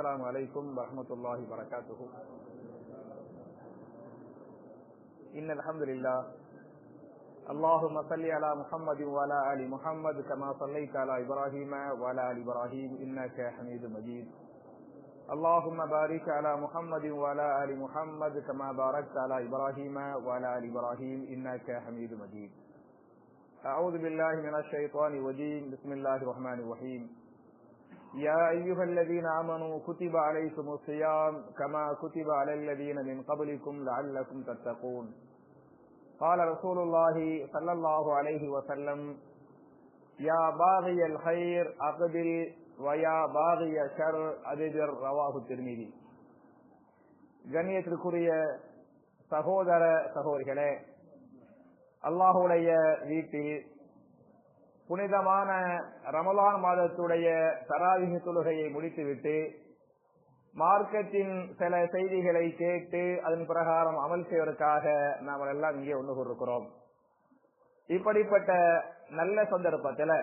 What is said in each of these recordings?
السلام عليكم ورحمة الله وبركاته. إن الحمد لله. اللهم صل على محمد وعلى آل محمد كما صليت على إبراهيم وعلى آل إبراهيم إنك حميد مجيد. اللهم بارك على محمد وعلى آل محمد كما باركت على إبراهيم وعلى آل إبراهيم إنك حميد مجيد. أعوذ بالله من الشيطان الرجيم. بسم الله الرحمن الرحيم. يا أيها الذين آمنوا كتب عليكم الصيام كما كتب على الذين من قبلكم لعلكم تتقون قال رسول الله صلى الله عليه وسلم يا باغي الخير أقبل ويا باغي الشر أبدر رواه الترمذي கண்ணியத்திற்குரிய சகோதர சகோதரிகளே அல்லாஹுடைய வீட்டில் புனிதமான ரமலான் மாதத்துடைய தராவிக தொழுகையை முடித்துவிட்டு மார்க்கத்தின் சில செய்திகளை கேட்டு அதன் பிரகாரம் அமல் செய்வதற்காக நாம் எல்லாம் இங்கே ஒன்று கொண்டிருக்கிறோம் இப்படிப்பட்ட நல்ல சந்தர்ப்பத்தில்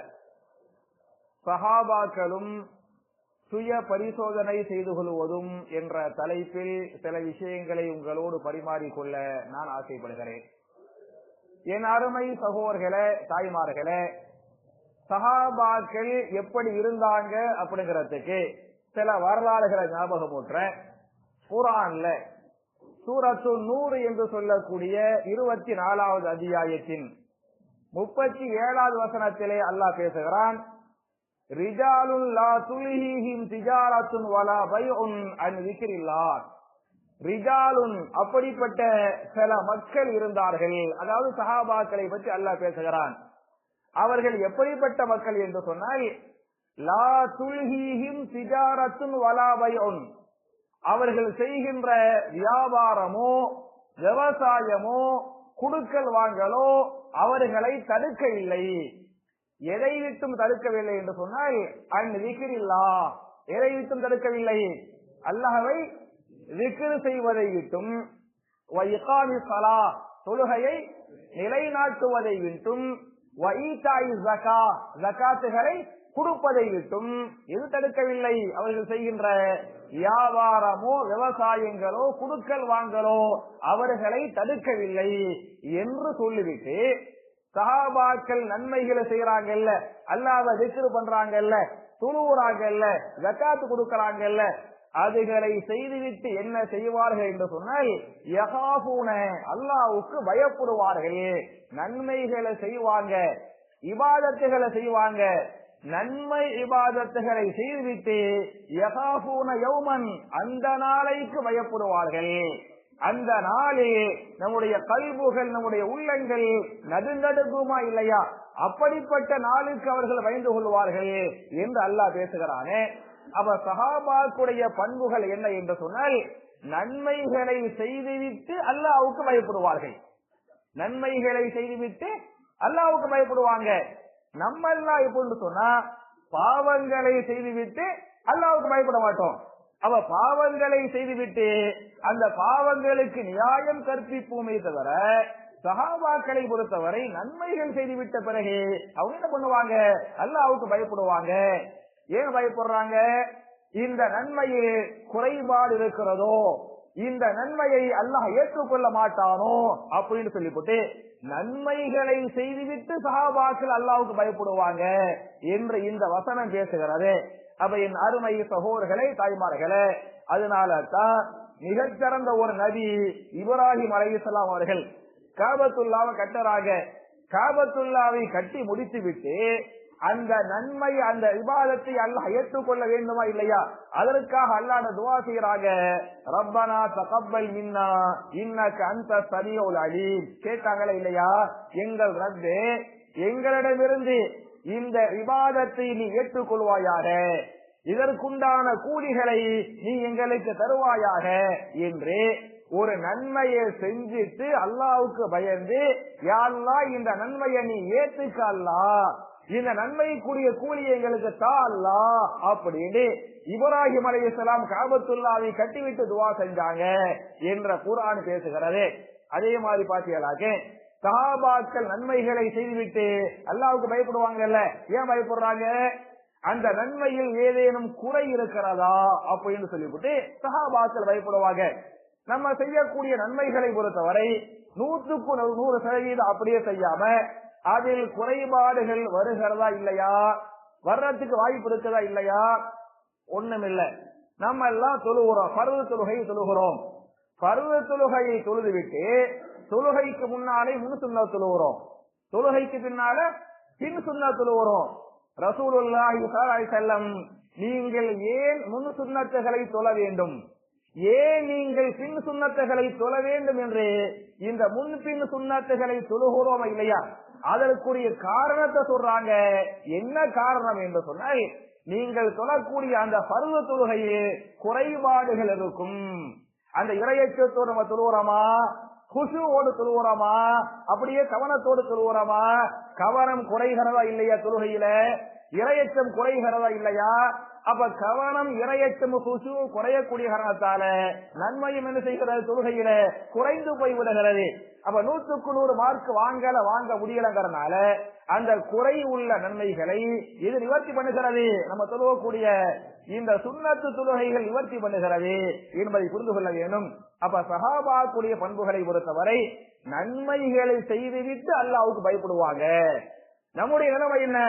சஹாபாக்களும் சுய பரிசோதனை செய்து கொள்வதும் என்ற தலைப்பில் சில விஷயங்களை உங்களோடு பரிமாறிக்கொள்ள நான் ஆசைப்படுகிறேன். என் அருமை சகோதர்களே தாய்மார்களே சஹாபாக்கள் எப்படி இருந்தாங்க அப்படிங்கறதுக்கு சில வரலாறுகளை ஞாபகம் குரான்ல சூரத்து நூறு என்று சொல்லக்கூடிய இருபத்தி நாலாவது அத்தியாயத்தின் முப்பத்தி ஏழாவது வசனத்திலே அல்லாஹ் பேசுகிறான் அன் ரிஜாலுன் அப்படிப்பட்ட சில மக்கள் இருந்தார்கள். அதாவது சஹாபாக்களை பற்றி அல்லாஹ் பேசுகிறான். அவர்கள் எப்படிப்பட்ட மக்கள் என்று சொன்னால் லா துல்ஹீஹிம் திஜாரத்துன் வலாபயோன் அவர்கள் செய்கின்ற வியாபாரமோ விவசாயமோ குடுக்கல் வாங்கலோ அவர்களை தடுக்கவில்லை. எதை விட்டும் தடுக்கவில்லை என்று சொன்னால் அன் எதை விட்டும் தடுக்கவில்லை. அல்லாஹவை விக்கிரு செய்வதை விட்டும் சலா தொழுகையை நிலைநாட்டுவதை விட்டும் ஜக்காத்துகளை கொடுப்பதை விட்டும். எது தடுக்கவில்லை? அவர்கள் செய்கின்ற வியாபாரமோ விவசாயங்களோ குடுக்கல் வாங்கலோ அவர்களை தடுக்கவில்லை என்று சொல்லிவிட்டு சகாபாக்கள் நன்மைகளை செய்யறாங்கல்ல அல்லாத திக்ரு பண்றாங்கல்ல துணுவுறாங்கல்ல ஜக்காத்து கொடுக்கறாங்கல்ல அதுகளை செய்துவிட்டு என்ன செய்வார்கள் என்று சொன்னால் யகாபூன அல்லாவுக்கு பயப்படுவார்கள். நன்மைகளை செய்வாங்க இபாதத்துகளை செய்வாங்க. நன்மை இபாதத்துகளை செய்துவிட்டு யகாபூன யௌமன் அந்த நாளைக்கு பயப்படுவார்கள். அந்த நாளில் நம்முடைய கல்புகள் நம்முடைய உள்ளங்கள் நடுநடுக்குமா இல்லையா? அப்படிப்பட்ட நாளுக்கு அவர்கள் பயந்து கொள்வார்கள் என்று அல்லாஹ் பேசுகிறானே. அவ சகாபாக்குடைய பண்புகள் என்ன என்று சொன்னால் நன்மைகளை செய்துவிட்டு அல்லாவுக்கு பயப்படுவார்கள். நன்மைகளை செய்துவிட்டு அல்லாவுக்கு பயப்படுவாங்க. நம்ம எல்லாம் எப்படின்னு சொன்னா பாவங்களை செய்துவிட்டு அல்லாவுக்கு பயப்பட மாட்டோம். அவ பாவங்களை செய்துவிட்டு அந்த பாவங்களுக்கு நியாயம் கற்பிப்போமே தவிர சகாபாக்களை பொறுத்தவரை நன்மைகள் செய்துவிட்ட பிறகு அவங்க என்ன பண்ணுவாங்க? அல்லாவுக்கு பயப்படுவாங்க. ஏன் பயப்படுறாங்க? இந்த நன்மையில் குறைபாடு இருக்கிறதோ? இந்த நன்மையை அல்லாஹ் ஏற்றுக்கொள்ள மாட்டானோ? அப்படின்னு சொல்லிவிட்டு நன்மைகளை செய்துவிட்டு சகாபாக்கள் அல்லாவுக்கு பயப்படுவாங்க என்று இந்த வசனம் பேசுகிறது. அப்ப என் அருமை சகோதரர்களே தாய்மார்களே அதனால தான் மிகச்சிறந்த ஒரு நபி இப்ராஹிம் அலையுசலாம் அவர்கள் காபத்துல்லாவை கட்டராக காபத்துல்லாவை கட்டி முடித்து விட்டு அந்த நன்மை அந்த விவாதத்தை அல்லாஹ் ஏற்றுக்கொள்ள வேண்டுமா இல்லையா? அதற்காக அல்லாட துவா செய்யறாங்க ரப்பனா தகப்பல் மின்னா இன்னக்கு அந்த சரியவுல் அலீம். கேட்டாங்களா இல்லையா? எங்கள் ரப்பே எங்களிடமிருந்து இந்த விவாதத்தை நீ ஏற்றுக்கொள்வாயாக இதற்குண்டான கூலிகளை நீ எங்களுக்கு தருவாயாக என்று ஒரு நன்மையை செஞ்சிட்டு அல்லாவுக்கு பயந்து யாழ்லா இந்த நன்மையை நீ ஏத்துக்கல்லா இந்த நன்மைக்குரிய கூலியை எங்களுக்கு தாலா அப்படின்னு இப்ராஹிம் இஸ்லாம் காபத்துல்லாவை கட்டிவிட்டு துவா செஞ்சாங்க என்ற குரான் பேசுகிறது. அதே மாதிரி பாத்தீங்களாக்க சஹாபாக்கள் நன்மைகளை செய்துவிட்டு அல்லாவுக்கு பயப்படுவாங்கல்ல? ஏன் பயப்படுறாங்க? அந்த நன்மையில் ஏதேனும் குறை இருக்கிறதா அப்படின்னு சொல்லிவிட்டு சகாபாக்கள் பயப்படுவாங்க. நம்ம செய்யக்கூடிய நன்மைகளை பொறுத்தவரை நூற்றுக்கு நூறு சதவீதம் அப்படியே செய்யாம அதில் குறைபாடுகள் வருகிறதா இல்லையா? வர்றதுக்கு வாய்ப்பு இருக்குதா இல்லையா? ஒண்ணும் நம்ம எல்லாம் தொழுகிறோம். பருவ தொழுகை தொழுகிறோம். பருவ தொழுகையை தொழுது விட்டு தொழுகைக்கு முன்னாலே முன் சுண்ண தொழுகிறோம். தொழுகைக்கு பின்னால பின் சுண்ண தொழுகிறோம். ரசூலுல்லாஹி செல்லம் நீங்கள் ஏன் முன் சுண்ணத்துகளை தொழ வேண்டும்? ஏன் நீங்கள் பின் சுண்ணத்துகளை தொழ வேண்டும் என்று இந்த முன் பின் சுண்ணத்துகளை தொழுகிறோம் இல்லையா? அதற்குரிய காரணத்தை சொல்றாங்க. என்ன காரணம் என்று சொன்னால் நீங்கள் சொல்லக்கூடிய அந்த பருவ தொழுகையில் குறைபாடுகள் இருக்கும். அந்த இரையச்சத்தோடு நம்ம தொழுகிறோமா குசுவோடு தொழுகிறோமா அப்படியே கவனத்தோடு தொழுகிறோமா கவனம் குறைகிறதா இல்லையா தொழுகையில? இரையச்சம் குறைகிறதா இல்லையா? அப்ப கவனம் இரையச்சம் குசு குறையக்கூடிய காரணத்தால நன்மையும் என்ன செய்கிறது? தொழுகையில குறைந்து போய் விடுகிறது. அப்ப நூற்றுக்கு நூறு மார்க் வாங்கல வாங்க முடியலங்கிறதுனால அந்த குறை உள்ள நன்மைகளை இது நிவர்த்தி பண்ணுகிறது. நம்ம தொழுவக்கூடிய இந்த சுண்ணத்து தொழுகைகள் நிவர்த்தி பண்ணுகிறது என்பதை புரிந்து கொள்ள வேண்டும். அப்ப சகாபாக்குடைய பண்புகளை பொறுத்தவரை நன்மைகளை செய்துவிட்டு அல்லாவுக்கு பயப்படுவாங்க. நம்முடைய நிலைமை என்ன?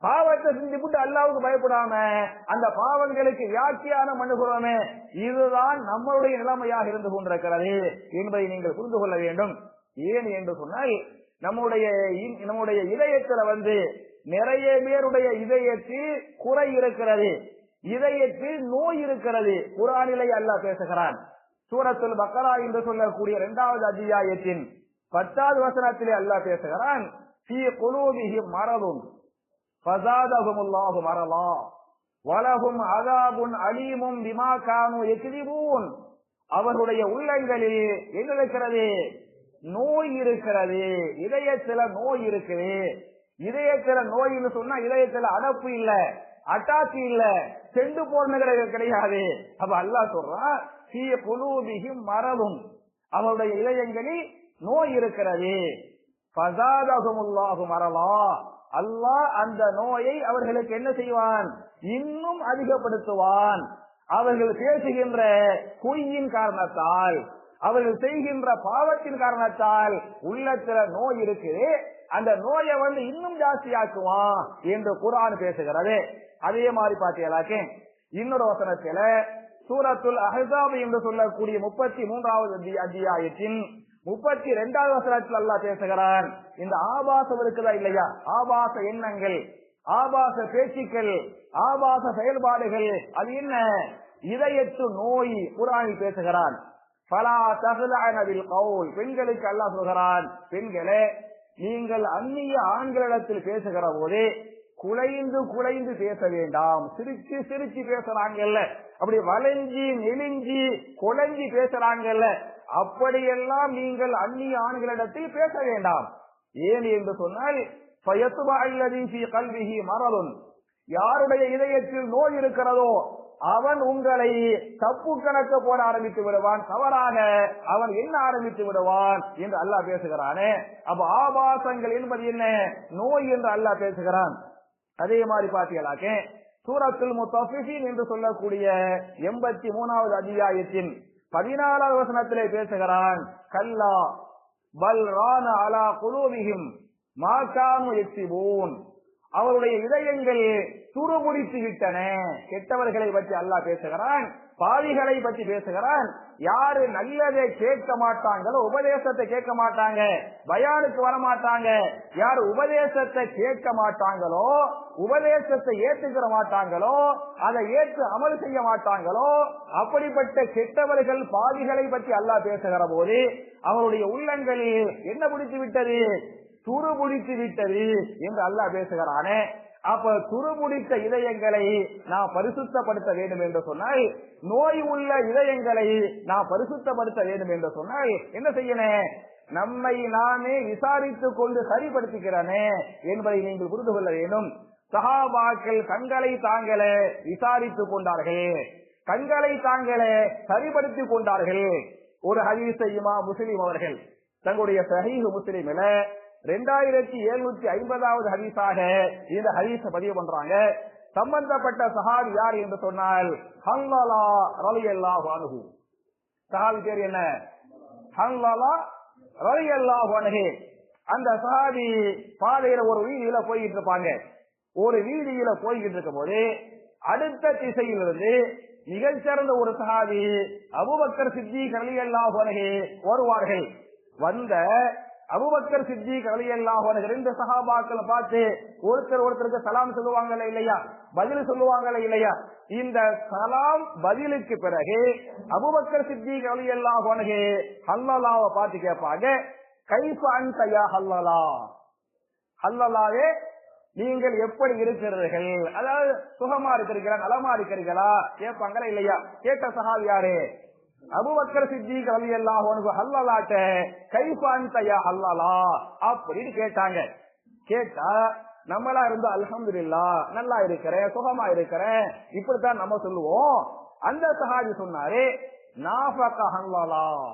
பாவத்தை செஞ்சுவிட்டு அல்லாவுக்கு பயப்படாம அந்த பாவங்களுக்கு வியாக்கியானம் பண்ணுகிறோமே இதுதான் நம்மளுடைய நிலைமையாக இருந்து கொண்டிருக்கிறது என்பதை நீங்கள் புரிந்து கொள்ள வேண்டும். ஏன் என்று சொன்னால் நம்முடைய இ- நம்முடைய இதயத்துல வந்து நிறைய பேருடைய இதயத்தில் குறை இருக்கிறது. இதயத்தில் நோய் இருக்கிறது. குரானிலை அல்லாஹ் பேசுகிறான். சூரத்துல் பக்கரா என்று சொல்லக்கூடிய இரண்டாவது அத்தியாயத்தின் பத்தாவது வசனத்திலே அல்லாஹ் பேசுகிறான் மரபும். குலூபிஹிம் வரலாம் வலகும் அதாபும் அலீமும் பிமா கானு யக்திபூன். அவருடைய உள்ளங்களில் என்ன இருக்கிறது? நோய் இருக்கிறது. இதயத்துல நோய் இருக்குது இதயத்துல நோய்னு சொன்னா இதயத்துல அடப்பு இல்ல அட்டாக்கு இல்ல செண்டு போடுறது கிடையாது. அப்ப அல்லாஹ் சொல்றான் "ஃபீ குலூபிஹிம் மரதும் அவருடைய இதயங்களில் நோய் இருக்கிறது. பசாதகமுல்லாகும் மரலா. அல்லாஹ் அந்த நோயை அவர்களுக்கு என்ன செய்வான்? இன்னும் அதிகப்படுத்துவான். அவர்கள் பேசுகின்ற பொய்யின் காரணத்தால் அவர்கள் செய்கின்ற பாவத்தின் காரணத்தால் உள்ளத்துல நோய் இருக்குது. அந்த நோயை வந்து இன்னும் ஜாஸ்தியாக்குவான் என்று குரான் பேசுகிறது. அதே மாதிரி பார்த்தீங்களாக்கே இன்னொரு வசனத்தில சூரத்துல் அஹ்ஸாப் என்று சொல்லக்கூடிய முப்பத்தி மூன்றாவது அத்தியாயத்தின் முப்பத்தி ரெண்டாவது வசனத்தில் அல்லா பேசுகிறான். இந்த ஆபாசம் இருக்குதா இல்லையா? ஆபாச எண்ணங்கள் ஆபாச பேச்சுக்கள் ஆபாச செயல்பாடுகள் அது என்ன? இதயத்து நோய் குரானில் பேசுகிறான். பலா தகுதானதில் கவுல். பெண்களுக்கு அல்லா சொல்கிறான் பெண்களே நீங்கள் அந்நிய ஆண்களிடத்தில் பேசுகிற போது குலைந்து குலைந்து பேச வேண்டாம். சிரிச்சு சிரிச்சு பேசுறாங்கல்ல. அப்படி வளைஞ்சி நெளிஞ்சி குலைஞ்சி பேசுறாங்கல்ல. அப்படியெல்லாம் நீங்கள் அந்நிய ஆண்களிடத்தில் பேச வேண்டாம். ஏன் என்று சொன்னால் ஃபயத்துபா யாருடைய இதயத்தில் நோய் இருக்கிறதோ அவன் உங்களை தப்பு கணக்க போட ஆரம்பித்து விடுவான். தவறாக அவன் என்ன ஆரம்பித்து விடுவான் என்று அல்லாஹ் பேசுகிறானே. அப்ப ஆபாசங்கள் என்பது என்ன? நோய் என்று அல்லாஹ் பேசுகிறான். அதே மாதிரி பாத்தீங்களாக்கே சூரத்தில் முத்தஃபிஃபின் என்று சொல்லக்கூடிய எண்பத்தி மூணாவது அத்தியாயத்தின் பதினாலாவது வசனத்திலே பேசுகிறான் கல்லா பல் ரான அலா குலூபிஹிம் மாகாமு எக்ஸிபூன் அவருடைய இதயங்கள் துருமுடித்து விட்டன. கெட்டவர்களை பற்றி அல்லாஹ் பேசுகிறான். பாவிகளை பற்றி பேசுகிறான். யாரு நல்லதை கேட்க மாட்டாங்களோ உபதேசத்தை கேட்க மாட்டாங்க. பயானுக்கு வர மாட்டாங்க யார் உபதேசத்தை கேட்க மாட்டாங்களோ உபதேசத்தை ஏற்றுக்கிற மாட்டாங்களோ அதை ஏற்று அமல் செய்ய மாட்டாங்களோ அப்படிப்பட்ட கெட்டவர்கள் பாவிகளை பற்றி அல்லாஹ் பேசுகிற போது அவருடைய உள்ளங்களில் என்ன பிடித்து விட்டது? துருபிடித்து விட்டது என்று அல்லாஹ் பேசுகிறானே. அப்ப துருமுடித்த இதயங்களை நாம் பரிசுத்தப்படுத்த வேண்டும் என்று சொன்னால் நோய் உள்ள இதயங்களை நாம் பரிசுத்தப்படுத்த வேண்டும் என்று சொன்னால் என்ன செய்யணும் நம்மை நாமே விசாரித்துக் கொண்டு சரிப்படுத்திக்கிறனே என்பதை நீங்கள் புரிந்து கொள்ள வேண்டும். சகாபாக்கள் கண்களை தாங்களே விசாரித்துக் கொண்டார்கள். கண்களை தாங்களே சரிபடுத்திக் கொண்டார்கள். ஒரு ஹதீஸை இமா முஸ்லிம் அவர்கள் தங்களுடைய சஹீஹ் முஸ்லிமில ரெண்டாயிரத்தி எழுநூத்தி ஐம்பதாவது ஹதீஸாக இந்த ஹதீஸ பதிவு பண்றாங்க. சம்பந்தப்பட்ட சஹாபி யார் என்று சொன்னால் ஹல்லலா ரலியல்லாஹு அன்ஹு. சஹாபி பேர் என்ன? ஹல்லலா ரலியல்லாஹு வானுகு அந்த சஹாபி பாதையில ஒரு வீதியில போய்கிட்டு இருப்பாங்க. ஒரு வீதியில போய்கிட்டு இருக்கும் போது அடுத்த திசையிலிருந்து மிகச்சிறந்த ஒரு சஹாபி அபுபக்கர் சித்தி ரலியல்லாஹு அன்ஹு வருவார்கள். வந்த அபுபக்கர் சித்தி ரலியல்லாஹு அன்ஹு ரெண்டு சகாபாக்களை பார்த்து ஒருத்தர் ஒருத்தருக்கு சலாம் சொல்லுவாங்கல்ல இல்லையா? பதில் சொல்லுவாங்களே இல்லையா? இந்த சலாம் பதிலுக்கு பிறகு அபுபக்கர் சித்தி ரலியல்லாஹு அன்ஹு ஹல்லலாவை பார்த்து கேட்பாங்க கைஃப அன்த ஹல்லலா? ஹல்லலாவே நீங்கள் எப்படி இருக்கிறீர்கள்? அதாவது சுகமா இருக்கிறீர்களா நலமா இருக்கிறீர்களா? கேட்பாங்களா இல்லையா? கேட்ட சகால் யாரு? அபுபக்கர் சித்திக் அலி எல்லாம் உனக்கு ஹல்லலாட்ட கைபான்தையா ஹல்லலா? அப்படின்னு கேட்டாங்க. கேட்டா நம்மளா இருந்து அல்ஹம்துலில்லா நல்லா இருக்கிறேன் சுகமா இருக்கிறேன். இப்படித்தான் நம்ம சொல்லுவோம். அந்த சஹாபி சொன்னாரு ஹல்லாலா ஹல்லலா.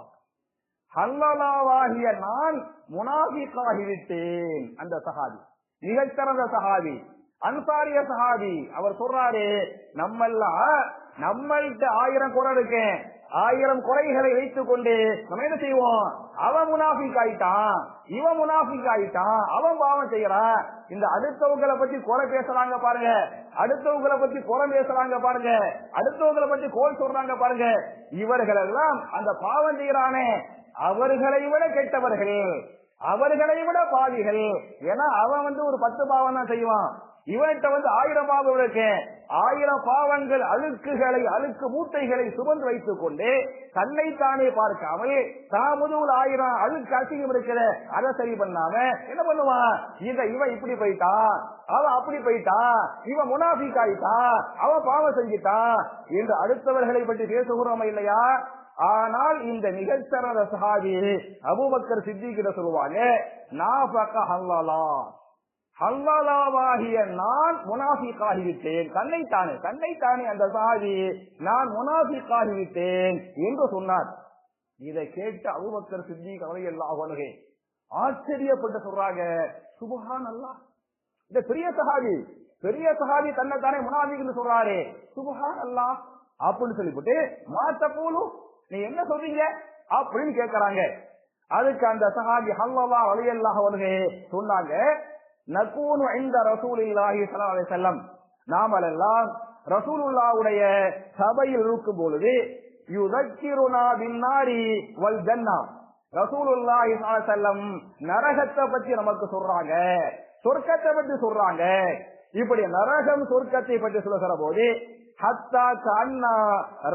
ஹல்லலாவாகிய நான் முனாஃபிக்காகிவிட்டேன் அந்த சஹாபி. மிகச்சிறந்த சஹாபி. அன்சாரிய சஹாபி. அவர் சொல்றாரு நம்மெல்லாம் நம்மள்கிட்ட ஆயிரம் குறை இருக்கேன் ஆயிரம் குறைகளை வைத்துக் கொண்டு நம்ம என்ன செய்வோம்? அவன் முனாஃபிக் ஆயிட்டான் இவன் முனாஃபிக் ஆயிட்டான் அவன் பாவம் செய்யறான் இந்த அடுத்தவங்களை பத்தி குறை பேசுறாங்க பாருங்க. அடுத்தவங்களை பத்தி குறை பேசுறாங்க பாருங்க. அடுத்தவங்களை பத்தி கோல் சொல்றாங்க பாருங்க. இவர்கள் எல்லாம் அந்த பாவம் செய்யறானே. அவர்களை விட கெட்டவர்கள் அவர்களை விட பாவிகள். ஏன்னா அவன் வந்து ஒரு பத்து பாவம் தான் செய்வான். இவன்கிட்ட வந்து ஆயிரம் பாவம் இருக்கு ஆயிரம் பாவங்கள் அழுக்குகளை அழுக்கு மூட்டைகளை சுமந்து வைத்துக் கொண்டு தன்னைத்தானே பார்க்காமல் தான் ஆயிரம் அழுக்கு அசிங்கம் இருக்கிற அதை சரி பண்ணாம என்ன பண்ணுவான்? இத இவன் இப்படி போயிட்டான் அவன் அப்படி போயிட்டான் இவன் முனாபிக் ஆயிட்டான் அவன் பாவம் செஞ்சிட்டான் என்று அடுத்தவர்களை பற்றி பேசுகிறோம் இல்லையா? ஆனால் இந்த மிகச்சிறந்த சஹாபி அபூபக்கர் சித்திக்கிட்ட சொல்லுவாங்க நாஃபக ஹல்லலா. ஹல்லாலாவாகிய நான் முனாஃபிக்காகிவிட்டேன். தன்னைத்தானே தன்னைத்தானே அந்த சாதி நான் முனாஃபிக்காகிவிட்டேன் என்று சொன்னார். இதை கேட்டு அபூபக்கர் சித்திக் அவையெல்லாம் எல்லாம் ஆச்சரியப்பட்டு சொல்றாங்க சுபஹான் அல்லாஹ் இந்த பெரிய சகாதி பெரிய சகாதி தன்னை தானே முனாஃபிக்னு சொல்றாரு. சுபஹான் அல்லாஹ் அப்படின்னு சொல்லிவிட்டு மாத்த போலும் நீ என்ன சொல்றீங்க? அப்படின்னு கேக்குறாங்க. அதுக்கு அந்த சகாதி ஹல்லவா வலையல்லாக அவர்களே சொன்னாங்க நகூனு இந்த ரசூலில்லாஹி ஸல்லல்லாஹு செல்லம் வஸல்லம். நாமெல்லாம் ரசூலுல்லாஹ்வுடைய சபையில் இருக்கும் பொழுது யுதக்கிருனா பின்னாரி வல் ஜன்னா. ரசூலுல்லாஹி செல்லம் நரகத்தை பத்தி நமக்கு சொல்றாங்க. சொர்க்கத்தை பத்தி சொல்றாங்க. இப்படி நரகம் சொர்க்கத்தை பற்றி சொல்லுகிற போது ஹத்தா கண்ணா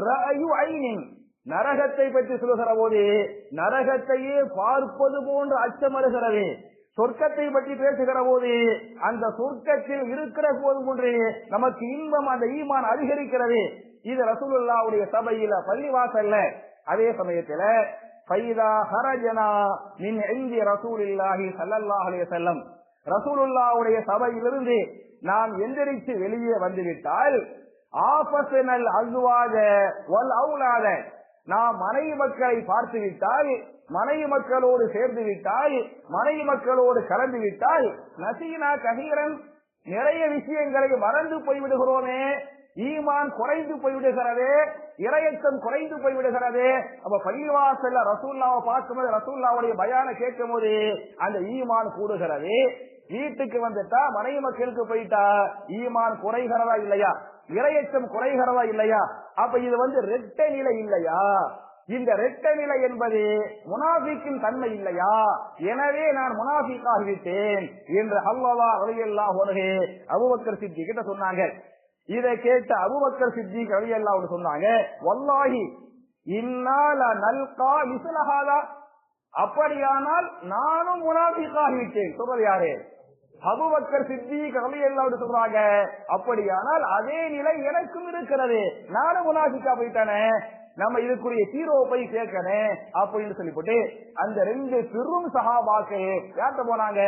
ரஅயு ஐனின். நரகத்தை பற்றி சொல்லுகிற போது நரகத்தையே பார்ப்பது போன்ற அச்சம் சொர்க்கத்தை பற்றி பேசுகிற போது அந்த சொர்க்கத்தில் இருக்கிற போது ஒன்று நமக்கு இன்பம் அந்த ஈமான் அதிகரிக்கிறது. இது ரசூலுல்லாவுடைய சபையில பள்ளிவாசல்ல. அதே சமயத்துல ஃபைதா ஹரஜனா மின் இந்தி ரசூலில்லாஹி ஸல்லல்லாஹு அலைஹி செல்லம் ரசூலுல்லாவுடைய சபையிலிருந்து நாம் எந்திரிச்சு வெளியே வந்துவிட்டால் ஆபசனல் அல்வாத ஒல் அவுலாத. நாம் மனைவி மக்களை பார்த்து விட்டால் மனைவி மக்களோடு சேர்ந்து விட்டால் மனைவி மக்களோடு கலந்து விட்டால் நசீனா கஹீரன் நிறைய விஷயங்களை மறந்து போய்விடுகிறோமே ஈமான் குறைந்து போய்விடுகிறது இரையச்சம் குறைந்து போய்விடுகிறது அப்ப பள்ளிவாசல்ல ரசூல்லாவை பார்க்கும்போது ரசூல்லாவுடைய பயான கேட்கும் போது அந்த ஈமான் கூடுகிறது வீட்டுக்கு வந்துட்டா மனைவி மக்களுக்கு போயிட்டா ஈமான் குறைகிறதா இல்லையா? இரையச்சம் குறைகிறதா இல்லையா? அப்ப இது வந்து ரெட்ட நிலை இல்லையா? இந்த ரெட்ட நிலை என்பது முனாஃபிக்கும் தன்மை இல்லையா? எனவே நான் முனாஃபிக்காகிவிட்டேன் என்று அல்லவா அலையல்லா ஒருகே அபுபக்கர் சித்தி கிட்ட சொன்னாங்க. இதை கேட்ட அபுபக்கர் சித்தி அலையல்லா சொன்னாங்க வல்லாகி இன்னால நல்கா மிசலஹாதா அப்படியானால் நானும் முனாஃபிக்காகிவிட்டேன். சொல்றது யாரு? அபுபக்கர் சித்தி கவலை எல்லாம் சொல்றாங்க. அப்படியானால் அதே நிலை எனக்கும் இருக்கிறது. நானும் முனாஃபிக்கா போயிட்டானே. நம்ம இதுக்குரிய ஹீரோ போய் கேட்கணும் அப்படின்னு சொல்லிவிட்டு அந்த ரெண்டு பெரும் சகாபாக்கள் யார்கிட்ட போனாங்க?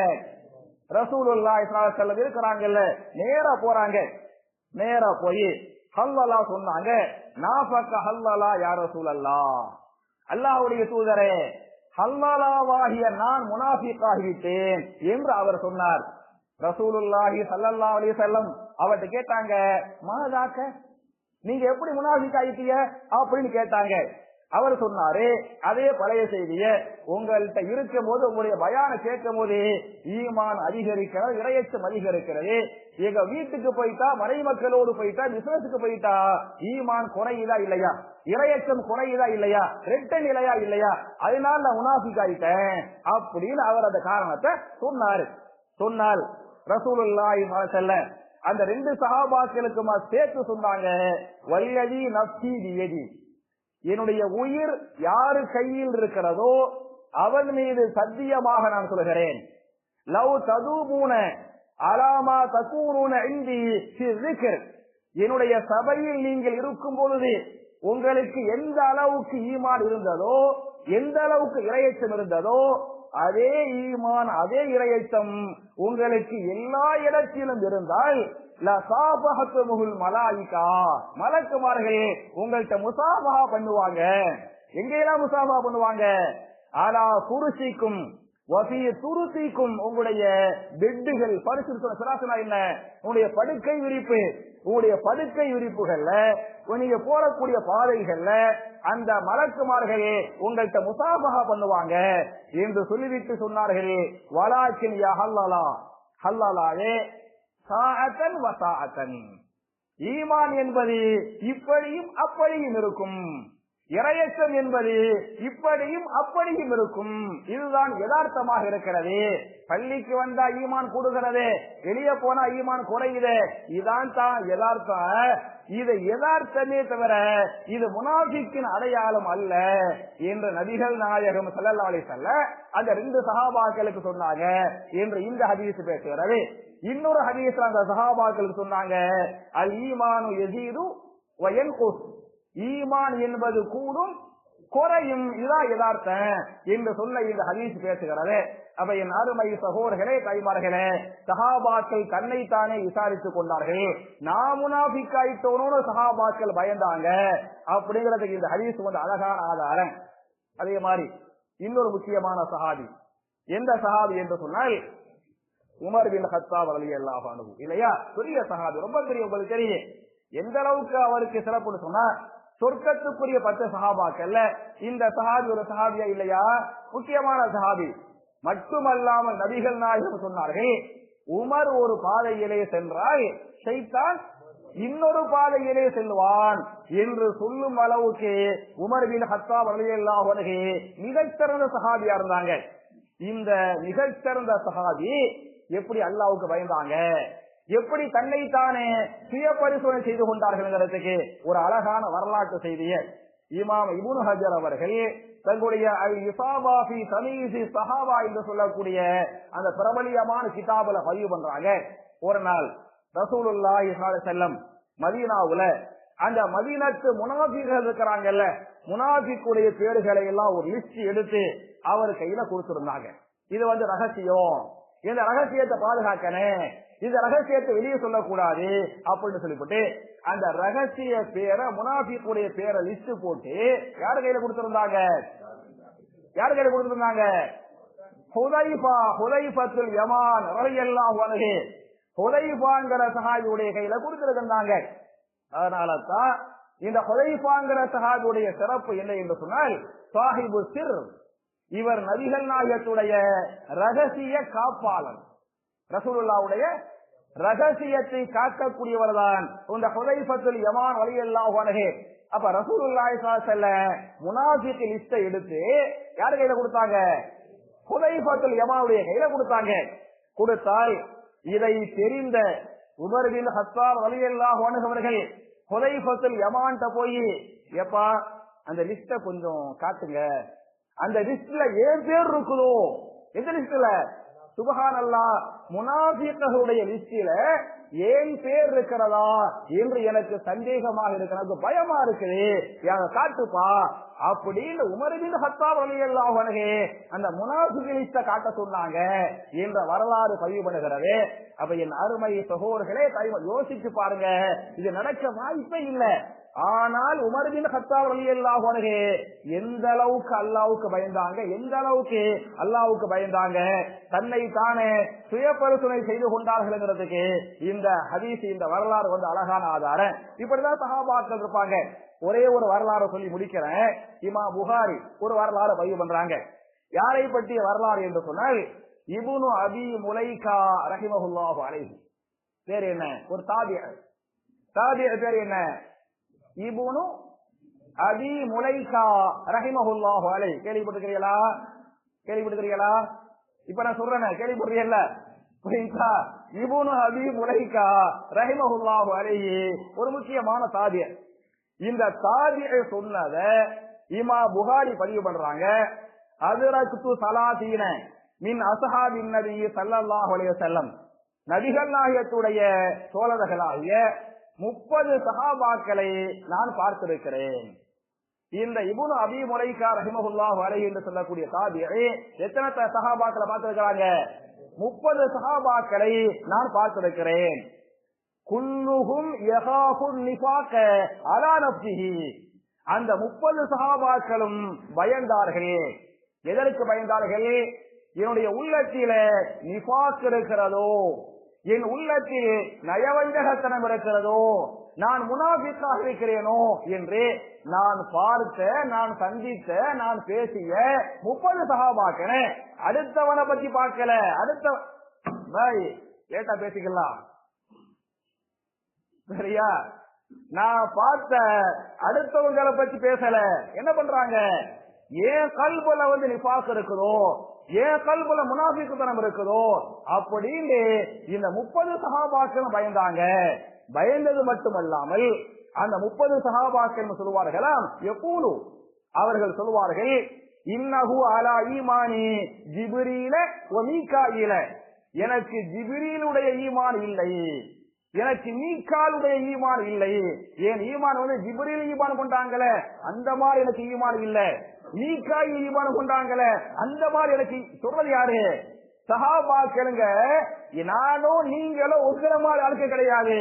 ரசூலுல்லா செல்லம் இருக்கிறாங்கல்ல. நேரா போறாங்க. நேரா போய் ஹல்லலா சொன்னாங்க. நாஃபக்க ஹல்லலா யார் ரசூலல்லா அல்லாஹ்வுடைய தூதரே ஹல்லலாவாகிய நான் முனாஃபிக்காகிவிட்டேன் என்று அவர் சொன்னார். ரசூலுல்லாஹி ஸல்லல்லாஹு அலி வஸல்லம் அவர்கிட்ட கேட்டாங்க மாதாக்க நீங்க எப்படி முனாஃபிக் ஆயிட்டீங்க? அப்படின்னு கேட்டாங்க. அவர் சொன்னாரு அதே பழைய செய்திய உங்கள்கிட்ட இருக்கும் போது உங்களுடைய பயான கேட்கும் போது ஈமான் அதிகரிக்கிறது இரையச்சம் அதிகரிக்கிறது. எங்க வீட்டுக்கு போயிட்டா மறைமக்களோடு போயிட்டா பிசினஸுக்கு போயிட்டா ஈமான் குறையுதா இல்லையா? இரையச்சம் குறையுதா இல்லையா? ரெட்ட நிலையா இல்லையா? அதனால நான் முனாஃபிக் ஆயிட்டேன். அப்படின்னு அவர் அந்த காரணத்தை சொன்னாரு. சொன்னால் ரசூலுல்லாஹி செல்ல அந்த ரெண்டு சகாபாக்களுக்கு சேர்த்து சொன்னாங்க வல்லதி நப்சி என்னுடைய உயிர் யாரு கையில் இருக்கிறதோ அவன் மீது சத்தியமாக நான் சொல்கிறேன். லவ் ததுபூன அலாமா தக்கூனூன இந்தி என்னுடைய சபையில் நீங்கள் இருக்கும் பொழுது உங்களுக்கு எந்த அளவுக்கு ஈமான் இருந்ததோ எந்த அளவுக்கு இரையச்சம் இருந்ததோ அதே ஈமான் அதே இரையச்சம் உங்களுக்கு எல்லா இடத்திலும் இருந்தால் மலாயிகா. மலக்குமார்கள் உங்கள்கிட்ட முசாபா பண்ணுவாங்க. எங்கெல்லாம் முசாபா பண்ணுவாங்க? ஆனா குருசிக்கும் வசிய துருசிக்கும் உங்களுடைய பெட்டுகள் பரிசு சராசனா என்ன? உங்களுடைய படுக்கை விரிப்பு. உங்களுடைய படுக்கை விரிப்புகள்ல நீங்க போடக்கூடிய பாதைகள்ல அந்த மலக்குமார்களே உங்கள்கிட்ட முசாபகா பண்ணுவாங்க என்று சொல்லிவிட்டு சொன்னார்களே வலாக்கின் ஹல்லாலா ஹல்லாலாவே சாஅத்தன் வசாஅத்தன் ஈமான் என்பது இப்படியும் அப்படியும் இருக்கும். இரையச்சம் என்பது இப்படியும் அப்படியும் இருக்கும். இதுதான் யதார்த்தமாக இருக்கிறது. பள்ளிக்கு வந்தா ஈமான் கூடுகிறது வெளியே போனா ஈமான் குறையுது. இதான் தான் யதார்த்தம். இது யதார்த்தமே தவிர இது முனாஃபிக்கின் அடையாளம் அல்ல என்று நபிகள் நாயகம் ஸல்லல்லாஹு செல்ல அந்த ரெண்டு சகாபாக்களுக்கு சொன்னாங்க என்று இந்த ஹதீஸ் பேசுகிறது. இன்னொரு ஹதீஸ் அந்த சகாபாக்களுக்கு சொன்னாங்க அல் ஈமானு எசீது ஈமான் என்பது கூடும் குறையும் இதான் யதார்த்தம் என்று சொல்ல இந்த ஹதீஸ் பேசுகிறது. அப்ப என் அருமை சகோதரர்களே கைமார்களே சஹாபாக்கள் தன்னைத்தானே விசாரித்துக் கொண்டார்கள். நான் முனாபிக்காயிட்டோனு சஹாபாக்கள் பயந்தாங்க அப்படிங்கறதுக்கு இந்த ஹதீஸ் வந்து அழகான ஆதாரம். அதே மாதிரி இன்னொரு முக்கியமான சஹாபி. எந்த சஹாபி என்று சொன்னால் உமர் பின் ஹத்தாப் அலி அல்லாஹ் இல்லையா? பெரிய சஹாபி. ரொம்ப பெரிய உங்களுக்கு தெரியும் எந்த அளவுக்கு அவருக்கு சிறப்புன்னு சொன்னா சொர்க்கத்துக்குரிய பத்து சஹாபாக்கல்ல இந்த சஹாபி ஒரு சஹாபியா இல்லையா? முக்கியமான சஹாபி. மட்டுமல்லாமல் நபிகள் நாயகம் சொன்னார்கள் உமர் ஒரு பாதையிலே சென்றால் ஷைத்தான் இன்னொரு பாதையிலே செல்வான் என்று சொல்லும் அளவுக்கு உமர் பின் ஹத்தா வலையெல்லாம் மிகச்சிறந்த சஹாபியா இருந்தாங்க. இந்த மிகச்சிறந்த சஹாபி எப்படி அல்லாவுக்கு பயந்தாங்க? எப்படி தன்னைத்தானே சுய பரிசோதனை செய்து கொண்டார்கள்ங்கிறதுக்கு ஒரு அழகான வரலாற்று செய்தியை இமாம் இபுன் ஹஜர் அவர்கள் தங்களுடைய அல் சமீசி ஃபி சஹாபா என்று சொல்லக்கூடிய அந்த பிரபலியமான கிதாபுல பதிவு பண்றாங்க. ஒரு நாள் ரசூலுல்லாஹி செல்லம் மதீனாவுல அந்த மதீனத்து முனாஃபிகள் இருக்கிறாங்கல்ல முனாஃபிக்குடைய பேர்களை எல்லாம் ஒரு லிஸ்ட் எடுத்து அவர் கையில கொடுத்திருந்தாங்க. இது வந்து ரகசியம். இந்த ரகசியத்தை பாதுகாக்கணும். இந்த ரகசியத்தை வெளியே சொல்லக்கூடாது அப்படின்னு சொல்லிவிட்டு அந்த ரகசிய பேரை முனாஃபிக்குடைய பேரை லிஸ்ட் போட்டு யாரு கையில கொடுத்திருந்தாங்க? யாரு கையில கொடுத்திருந்தாங்க? ஹுதைபா ஹுதைஃபத்துல் யமான் ரலியல்லாஹு அன்ஹு. ஹுதைபாங்கிற சஹாபியுடைய கையில கொடுத்திருந்தாங்க அதனால தான் இந்த ஹுதைபாங்கிற சஹாபியுடைய சிறப்பு என்ன என்று சொன்னால் சாஹிபு சிர் இவர் நபிகள் நாயத்துடைய ரகசிய காப்பாளர். ரசூலுல்லாவுடைய ரகசியத்தை காக்கக்கூடியவர் தான் இந்த ஹுதைஃபத்துல் யமான் வழி அன்ஹு. அப்ப ரசூலுல்லாஹி செல்ல முனாஃபிக் லிஸ்ட எடுத்து யார் கையில கொடுத்தாங்க? ஹுதைஃபத்துல் யமானுடைய கையில கொடுத்தாங்க. கொடுத்தால் இதை தெரிந்த உமர் ஹத்தார் வலியல்லாஹு அன்ஹு அவர்கள் ஹுதைஃபத்துல் யமான்ட்ட போய் எப்பா அந்த லிஸ்ட கொஞ்சம் காட்டுங்க. அந்த லிஸ்ட்ல ஏன் பேர் இருக்குதோ? எந்த லிஸ்ட்ல சுபகான் அல்லா முனாபிகளுடைய லிஸ்டில ஏன் பேர் இருக்கிறதா என்று எனக்கு சந்தேகமாக இருக்கிறது. பயமா இருக்குது. யார காட்டுப்பா. அப்படின்னு உமரவின் ஹத்தா அலியல்லாஹு அந்த முனாஃபிக் காட்ட சொன்னாங்க என்ற வரலாறு பதிவு பண்ணுகிறது அப்ப என் அருமை சகோதர்களே யோசிச்சு பாருங்க. இது நடக்க வாய்ப்பே இல்லை. ஆனால் உமர் பின் அலி ரலியல்லாஹு அன்ஹு எந்த அளவுக்கு அல்லாவுக்கு பயந்தாங்க? எந்த அளவுக்கு அல்லாவுக்கு பயந்தாங்க? தன்னை தானே சுய பரிசுனை செய்து கொண்டார்கள்ங்கிறதுக்கு இந்த இந்த ஹதீஸ் இந்த வரலாறு வந்து அழகான ஆதாரம். இப்படிதான் சகாபாக்கள் இருப்பாங்க. ஒரே ஒரு வரலாறு சொல்லி முடிக்கிறேன். இமா புகாரி ஒரு வரலாறு பதிவு பண்றாங்க. யாரை பற்றிய வரலாறு என்று சொன்னால் இபுனு அபி முலைகா ரஹிமஹுல்லாஹு அலைஹி. பேர் என்ன? ஒரு தாபிய தாபிய பேர் என்ன? இபுனு அபி முலைகா ரஹிமஹுல்லாஹு அலை கேள்விப்பட்டிருக்கிறீங்களா கேள்விப்பட்டிருக்கிறீங்களா இப்ப நான் சொல்றேன் கேள்விப்படுறீங்கல்ல புரியுதா இபுனு அபி முலைகா ரஹிமஹுல்லாஹு அலைஹி. ஒரு முக்கியமான தாபிய இந்த தாபிய சொன்னத இமா புகாரி பதிவு பண்றாங்க. அதுரத்து சலாதீன மின் அசஹாபின் நபி ஸல்லல்லாஹு அலைஹி வஸல்லம். நபிகள் நாயகத்துடைய தோழர்களாகிய முப்பது சகாபாக்களை நான் பார்த்திருக்கிறேன். இந்த இபுனு அபி முறைக்கா ரஹிமகுல்லா வரை என்று சொல்லக்கூடிய தாபியை எத்தனை சகாபாக்களை பார்த்திருக்கிறாங்க? முப்பது சகாபாக்களை நான் பார்த்திருக்கிறேன். குல்லுஹும் அந்த முப்பது சகாபாக்களும் பயந்தார்கள். எதற்கு பயந்தார்கள்? என்னுடைய உள்ளத்தில நிபாக் இருக்கிறதோ என் உள்ளத்தில் நயவஞ்சகத்தனம் இருக்கிறதோ நான் முனாபிக்காக இருக்கிறேனோ என்று நான் பார்த்த நான் சந்தித்த நான் பேசிய முப்பது சகாபாக்கன அடுத்தவனை பத்தி பார்க்கல அடுத்த லேட்டா பேசிக்கலாம். சரியா? நான் பார்த்த அடுத்தவங்களை பத்தி பேசல. என்ன பண்றாங்க? ஏன் கல்புல வந்து நிபாஸ் இருக்குதோ ஏன் கல்புல முனாபிக்குத்தனம் இருக்குதோ அப்படின்னு இந்த முப்பது சகாபாக்கள் பயந்தாங்க. பயந்தது மட்டுமல்லாமல் அந்த முப்பது சகாபாக்கள் சொல்லுவார்களாம் எப்போது அவர்கள் சொல்லுவார்கள் இன்னஹு அலா ஈமானி ஜிபிரீல ஒ எனக்கு ஜிபிரீலுடைய ஈமான் இல்லை. எனக்கு மீக்காலுடைய ஈமான் இல்லை. ஏன் ஈமான் வந்து ஜிபிரியில் ஈமான் கொண்டாங்களே? அந்த மாதிரி எனக்கு ஈமான் இல்லை. மீக்காயில் ஈமான் கொண்டாங்களே அந்த மாதிரி எனக்கு சொல்றது யாரு? சஹாபாக்களுங்க நானும் நீங்களும் ஒருத்தர மாதிரி ஆளுக்கு கிடையாது.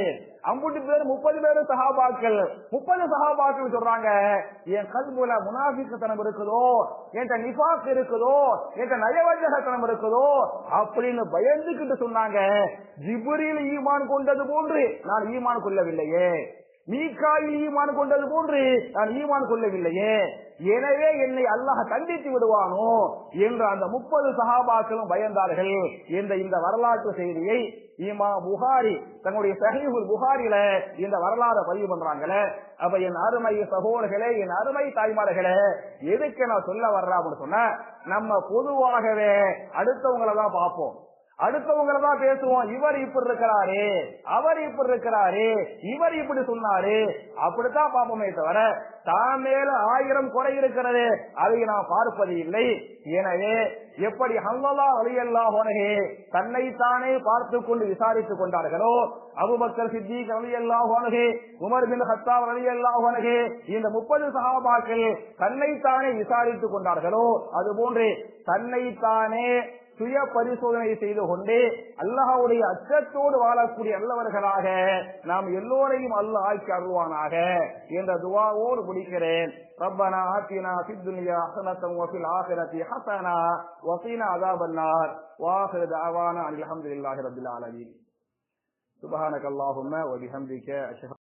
அம்புட்டு பேர் முப்பது பேர் சஹாபாக்கள். முப்பது சகாபாக்கள் சொல்றாங்க என் கல்முல முனாபிக்கத்தனம் இருக்குதோ என்கிட்ட நிபாஸ் இருக்குதோ என்கிட்ட நயவஞ்சகத்தனம் இருக்குதோ அப்படின்னு பயந்துகிட்டு சொன்னாங்க. ஜிபுரியில் ஈமான் கொண்டது போன்று நான் ஈமான் கொள்ளவில்லையே. மீக்காயில் ஈமான் கொண்டது போன்று நான் ஈமான் கொள்ளவில்லையே. எனவே என்னை அல்லாஹ் கண்டித்து விடுவானோ என்று அந்த முப்பது சகாபாக்களும் பயந்தார்கள். என்ற இந்த வரலாற்று செய்தியை ஈமா புகாரி தன்னுடைய சஹீஹுல் புகாரில இந்த வரலாறு பதிவு பண்றாங்களே. அப்ப என் அருமை சகோதரர்களே என் அருமை தாய்மார்களே எதுக்கு நான் சொல்ல வர்றேன் அப்படின்னு சொன்ன நம்ம பொதுவாகவே அடுத்தவங்களை தான் பார்ப்போம். அடுத்தவங்கள தான் பேசுவோம். இவர் இப்படி இருக்கிறாரு. அவர் இப்படி இருக்கிறாரு. இவர் இப்படி சொன்னாரு. அப்படித்தான் பார்ப்போமே தவிர தான் மேல ஆயிரம் குறை இருக்கிறது அதை நான் பார்ப்பது இல்லை. எனவே எப்படி ஹங்கலா அலியல்லா ஹோனகே தன்னைத்தானே பார்த்து கொண்டு விசாரித்துக் கொண்டார்களோ அபுபக்கர் சித்திக் அலியல்லா ஹோனகே உமர் பின் ஹத்தாப் அலியல்லா ஹோனகே இந்த முப்பது சகாபாக்கள் தன்னைத்தானே விசாரித்துக் கொண்டார்களோ அதுபோன்று தன்னைத்தானே சுய பரிசோதனை செய்து கொண்டு அல்லாஹ்வுடைய அச்சத்தோடு வாழக்கூடிய நல்லவர்களாக நாம் எல்லோரையும் அல்லாஹ் ஆக்கி அருள்வானாக என்ற துவாவோடு முடிக்கிறேன் ربنا آتنا في الدنيا حسنة وفي الآخرة حسنة وقنا عذاب النار وآخر دعوانا أن الحمد لله رب العالمين سبحانك اللهم وبحمدك أشهد